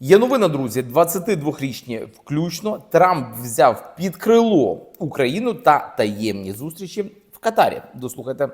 Є новина, друзі, 22-річні включно Трамп взяв під крило Україну та таємні зустрічі в Катарі. Дослухайте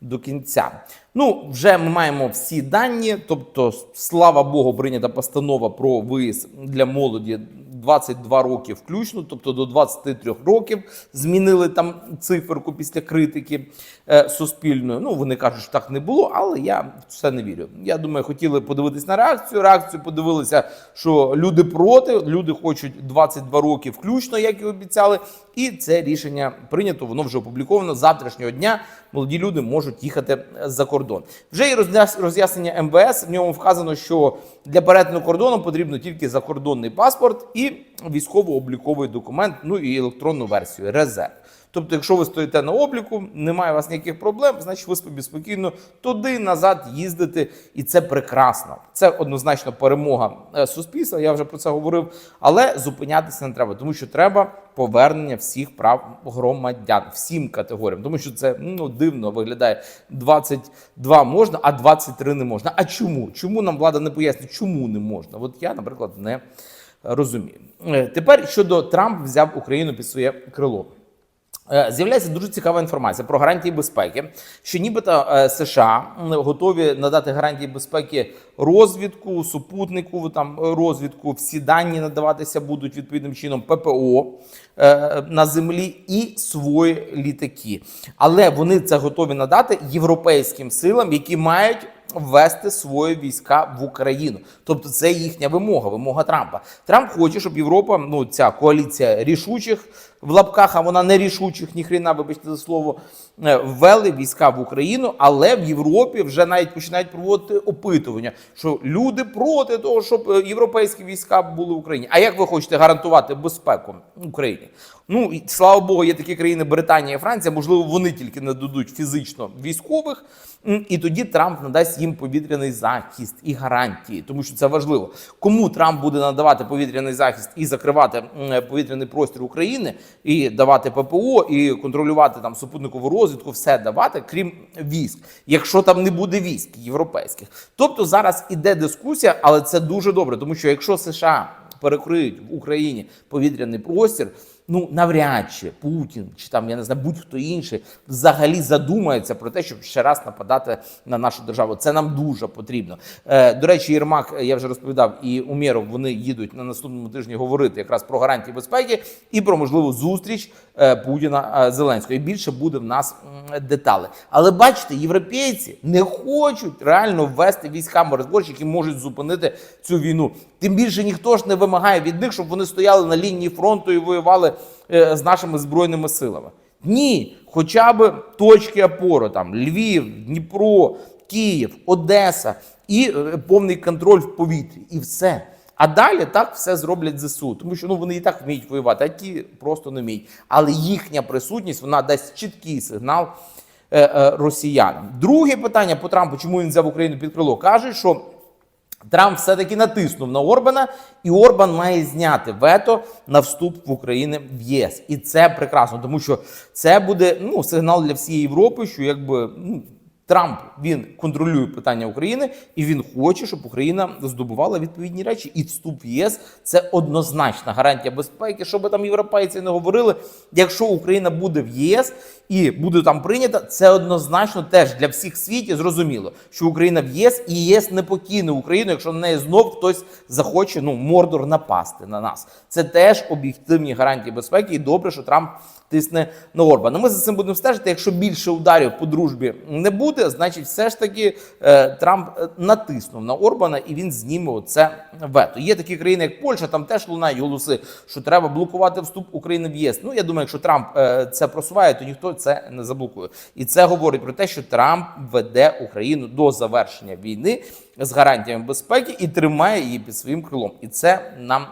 до кінця. Ну, вже ми маємо всі дані. Тобто, слава Богу, прийнята постанова про виїзд для молоді 22 роки включно, тобто до 23 років змінили там циферку після критики е, суспільної. Ну вони кажуть, що так не було, але я в це не вірю. Я думаю, хотіли подивитись на реакцію. Реакцію подивилися, що люди проти, люди хочуть 22 роки включно, як і обіцяли. І це рішення прийнято. Воно вже опубліковано. Завтрашнього дня молоді люди можуть їхати за кордон. Вже є роз'яснення МВС. В ньому вказано, що для перетину кордону потрібно тільки закордонний паспорт і військово-обліковий документ, ну і електронну версію резерв. Тобто, якщо ви стоїте на обліку, немає у вас ніяких проблем, значить ви собі спокійно туди назад їздите, і це прекрасно. Це однозначно перемога е, суспільства. Я вже про це говорив, але зупинятися не треба, тому що треба повернення всіх прав громадян всім категоріям, тому що це ну дивно виглядає. 22 можна, а 23 не можна. А чому? Чому нам влада не пояснює, чому не можна? От я, наприклад, не розумію. Е, Тепер щодо Трамп взяв Україну під своє крило. Е, З'являється дуже цікава інформація про гарантії безпеки, що нібито е, США готові надати гарантії безпеки розвідку, супутнику, там розвідку, всі дані надаватися будуть відповідним чином ППО на землі і свої літаки. Але вони це готові надати європейським силам, які мають ввести свої війська в Україну. Тобто це їхня вимога, вимога Трампа. Трамп хоче, щоб Європа, ну ця коаліція рішучих в лапках, а вона не рішучих, ніхрена, вибачте за слово, е, ввели війська в Україну, але в Європі вже навіть починають проводити опитування, що люди проти того, щоб е, європейські війська були в Україні. А як ви хочете гарантувати безпеку Україні? Ну і слава Богу, є такі країни Британія Франція. Можливо, вони тільки не дадуть фізично військових, і тоді Трамп надасть їм повітряний захист і гарантії, тому що це важливо. Кому Трамп буде надавати повітряний захист і закривати повітряний простір України, і давати ППО, і контролювати там супутникову розвідку, все давати, крім військ, якщо там не буде військ європейських. Тобто зараз іде дискусія, але це дуже добре, тому що якщо США перекриють в Україні повітряний простір. Ну, навряд чи Путін чи там я не знаю, будь-хто інший взагалі задумається про те, щоб ще раз нападати на нашу державу. Це нам дуже потрібно. Е, до речі, Єрмак, я вже розповідав, і Умєров вони їдуть на наступному тижні говорити якраз про гарантії безпеки і про можливу зустріч е, Путіна е, Зеленського. І більше буде в нас деталей. Але бачите, європейці не хочуть реально ввести війська миротворчі, які можуть зупинити цю війну. Тим більше ніхто ж не вимагає від них, щоб вони стояли на лінії фронту і воювали з нашими збройними силами. Ні, хоча б точки опори там Львів, Дніпро, Київ, Одеса і е, повний контроль в повітрі, і все. А далі так все зроблять ЗСУ, тому що ну вони і так вміють воювати, а ті просто не вміють. Але їхня присутність вона дасть чіткий сигнал е, е, росіянам. Друге питання по Трампу, чому він взяв Україну під крило, кажуть, що Трамп все-таки натиснув на Орбана, і Орбан має зняти вето на вступ в Україну в ЄС. І це прекрасно, тому що це буде ну, сигнал для всієї Європи, що якби ну, Трамп він контролює питання України, і він хоче, щоб Україна здобувала відповідні речі. І вступ в ЄС це однозначна гарантія безпеки. Що би там європейці не говорили, якщо Україна буде в ЄС і буде там прийнята, це однозначно теж для всіх світі зрозуміло, що Україна в ЄС і ЄС не покине Україну, якщо на неї знов хтось захоче ну мордор напасти на нас. Це теж об'єктивні гарантії безпеки, і добре, що Трамп тисне на Орбана. Ми за цим будемо стежити. Якщо більше ударів по дружбі не буде, значить, все ж таки е, Трамп е, натиснув на Орбана і він зніме оце вето. Є такі країни, як Польща, там теж лунають голоси, що треба блокувати вступ України в ЄС. Ну я думаю, якщо Трамп е, це просуває, то ніхто це не заблокує. І це говорить про те, що Трамп веде Україну до завершення війни з гарантіями безпеки і тримає її під своїм крилом. І це нам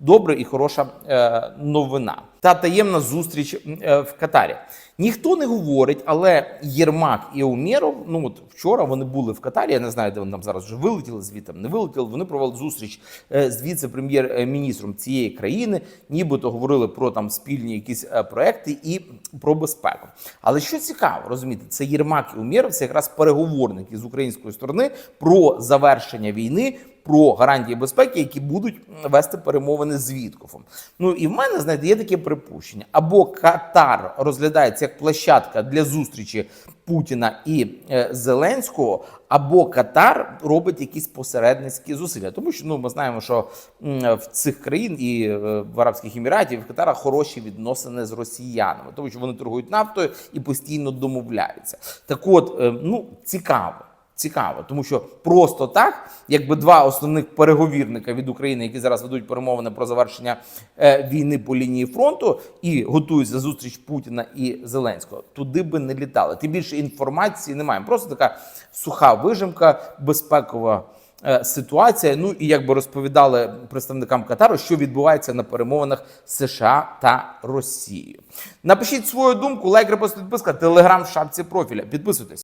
добра і хороша е, новина. Та таємна зустріч е, в Катарі. Ніхто не говорить, але Єрмак і Умєров, ну от вчора вони були в Катарі. Я не знаю, де вони там зараз вже вилетіли звідти, не вилетіли. Вони провели зустріч е, з віце-прем'єр-міністром цієї країни, нібито говорили про там спільні якісь проекти і про безпеку. Але що цікаво, розумієте, це Єрмак і Умєров, це якраз переговорники з української сторони про завершення війни. Про гарантії безпеки, які будуть вести перемовини з Віткофом. Ну і в мене знаєте, є таке припущення: або Катар розглядається як площадка для зустрічі Путіна і е, Зеленського, або Катар робить якісь посередницькі зусилля. Тому що ну ми знаємо, що в цих країн і е, в Арабських Еміратів, і в Катара хороші відносини з росіянами, тому що вони торгують нафтою і постійно домовляються. Так, от е, ну цікаво. Цікаво, тому що просто так, якби два основних переговірника від України, які зараз ведуть перемовини про завершення е, війни по лінії фронту і готуються зустріч Путіна і Зеленського, туди би не літали. Тим більше інформації немає. Просто така суха вижимка, безпекова е, ситуація. Ну і якби розповідали представникам Катару, що відбувається на перемовинах США та Росією. Напишіть свою думку, лайк, репост, підписка, телеграм в шапці профіля. Підписуйтесь.